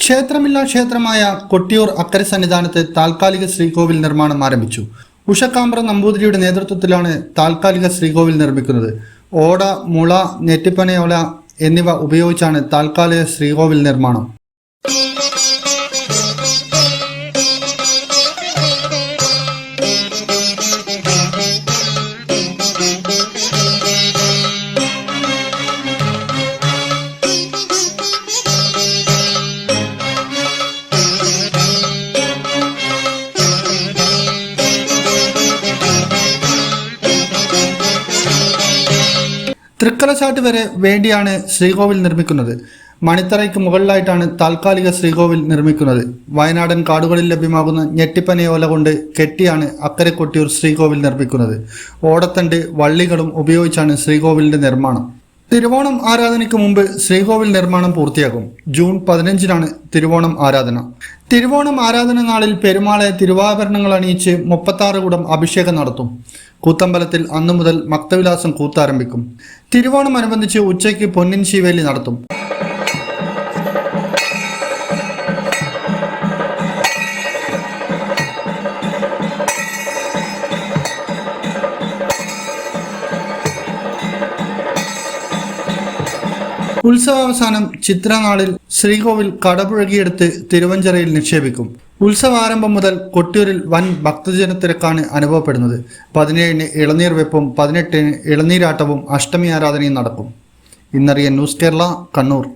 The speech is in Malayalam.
ക്ഷേത്രമില്ല ക്ഷേത്രമായ കൊട്ടിയൂർ അക്കരെ സന്നിധാനത്ത് താൽക്കാലിക ശ്രീകോവിൽ നിർമ്മാണം ആരംഭിച്ചു. ഉഷക്കാമ്പ്ര നമ്പൂതിരിയുടെ നേതൃത്വത്തിലാണ് താൽക്കാലിക ശ്രീകോവിൽ നിർമ്മിക്കുന്നത്. ഓട മുള നെറ്റിപ്പനയോല എന്നിവ ഉപയോഗിച്ചാണ് താൽക്കാലിക ശ്രീകോവിൽ നിർമ്മാണം. തൃക്കലശാട്ട് വരെ വേണ്ടിയാണ് ശ്രീകോവിൽ നിർമ്മിക്കുന്നത്. മണിത്തറയ്ക്ക് മുകളിലായിട്ടാണ് താൽക്കാലിക ശ്രീകോവിൽ നിർമ്മിക്കുന്നത്. വയനാടൻ കാടുകളിൽ ലഭ്യമാകുന്ന ഞെട്ടിപ്പനയോല കൊണ്ട് കെട്ടിയാണ് അക്കരെ കൊട്ടിയൂർ ശ്രീകോവിൽ നിർമ്മിക്കുന്നത്. ഓടത്തണ്ട് വള്ളികളും ഉപയോഗിച്ചാണ് ശ്രീകോവിലിന്റെ നിർമ്മാണം. തിരുവോണം ആരാധനയ്ക്ക് മുമ്പ് ശ്രീകോവിൽ നിർമ്മാണം പൂർത്തിയാകും. ജൂൺ പതിനഞ്ചിനാണ് തിരുവോണം ആരാധന. തിരുവോണം ആരാധന നാളിൽ പെരുമാളെ തിരുവാഭരണങ്ങൾ അണിയിച്ച് മുപ്പത്താറ് കുടം അഭിഷേകം നടത്തും. കൂത്തമ്പലത്തിൽ അന്നു മുതൽ മക്തവിലാസം കൂത്താരംഭിക്കും. തിരുവോണം അനുബന്ധിച്ച് ഉച്ചയ്ക്ക് പൊന്നിൻ ശിവേലി നടത്തും. ഉത്സവാവസാനം ചിത്രനാളിൽ ശ്രീകോവിൽ കടപുഴകിയെടുത്ത് തിരുവഞ്ചിറയിൽ നിക്ഷേപിക്കും. ഉത്സവാരംഭം മുതൽ കൊട്ടിയൂരിൽ വൻ ഭക്തജനത്തിരക്കാണ് അനുഭവപ്പെടുന്നത്. പതിനേഴിന് ഇളനീർ വെപ്പും പതിനെട്ടിന് ഇളനീരാട്ടവും അഷ്ടമി ആരാധനയും നടക്കും. ഇന്നറിയ ന്യൂസ് കേരള കണ്ണൂർ.